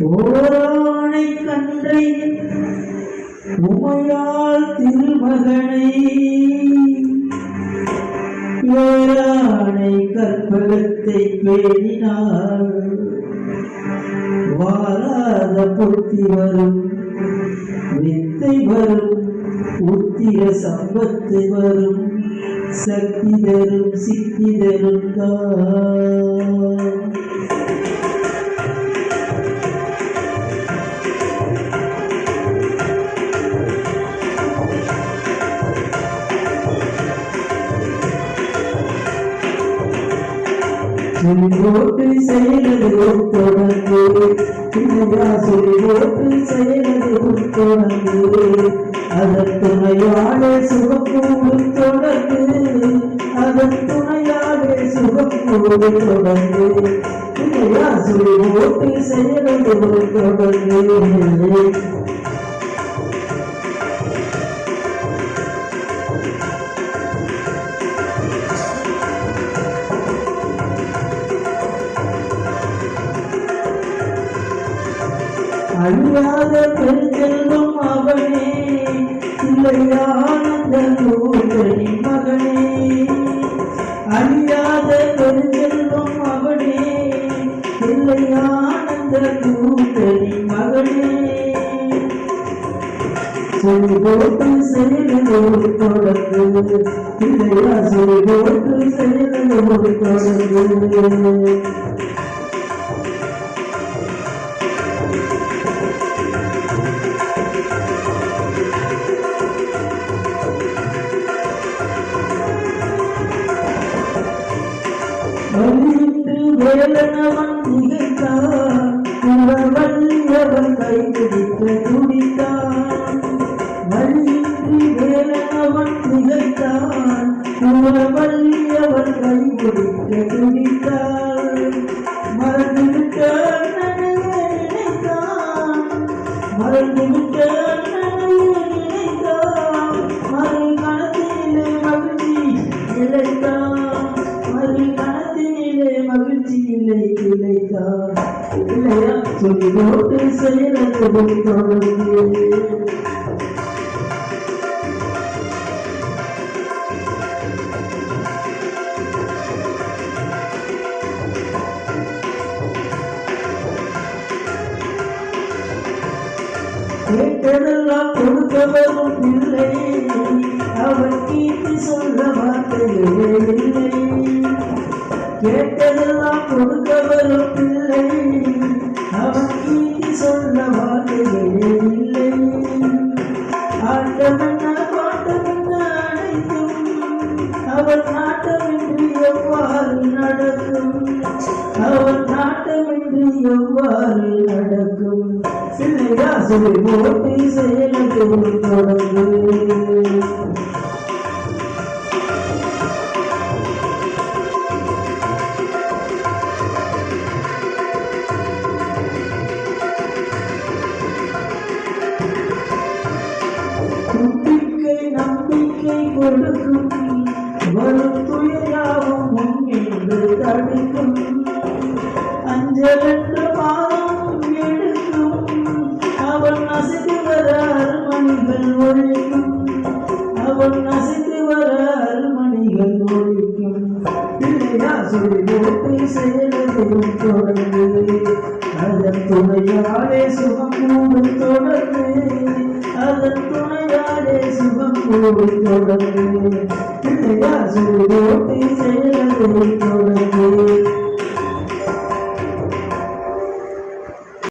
ஓராணை கன்றை உமையால் திருமகனை வேளாணை கற்பகத்தை பேணினாள். வாராத பொத்தி வரும் வித்தை வரும் உத்திர சம்பத்து வரும் சக்தி தரும் சித்தி தரும் தான். சொல்லி போட்டு செயலது தொடர்ந்து. இல்லையா சொல்லி போட்டு அதன் துணையாளே சுகக்கூடு தொடர்ந்து. அதன் துணையாளே சுகக்கூடு தொடர்ந்து. இல்லையா சொல்லி போட்டு அழியாத பெருஞ்செல்வம் அவனே இல்லையானந்த கூட்டணி மகனே. அழியாத பெருஞ்செல்வம் அவனே இல்லையானந்த கூட்டணி மகனே. சொல்லி போட்டு செயலோடு தொடர்ந்து இல்லையா சொல்லி போட்டு செயலோடு தொடர்ந்து. வேலனவன் திகைத்தான் உறவல்லியவன் கைப்பிடிக்க துடித்தான். வலியின்றி வேலனவன் திகைத்தான் உறவல்லியவன் கைப்பிடிக்க துடித்தான். இல்லையா சொல்லி போட்டு கேட்டதெல்லாம் கொடுக்க இல்லை. பிள்ளை அவன் கீர்த்தி சொல்ல வார்த்தைகளே இல்லை. கேட்டதெல்லாம் கொடுக்க இல்லை நடக்கும். அவன் நாட்டமின்றி எவ்வாறு நடக்கும்? சிலையா சொல்லி போட்டி செயலுக்கு தொடங்கும் அஞ்சலென்ற பாதம் எடுக்கும் அவன் அசைத்து வர அருமணிகள் ஒழிக்கும் அவன் அசைத்து வர அருமணிகள் ஒழிக்கும் இல்லையா சொல்லி செயலதையும் தொடர்ந்து அதன் துணையாலே சுகம் கூடும் அதன் துணையாலே சுகம் கூடும் சொல்லி செயலதையும் தொடர்ந்து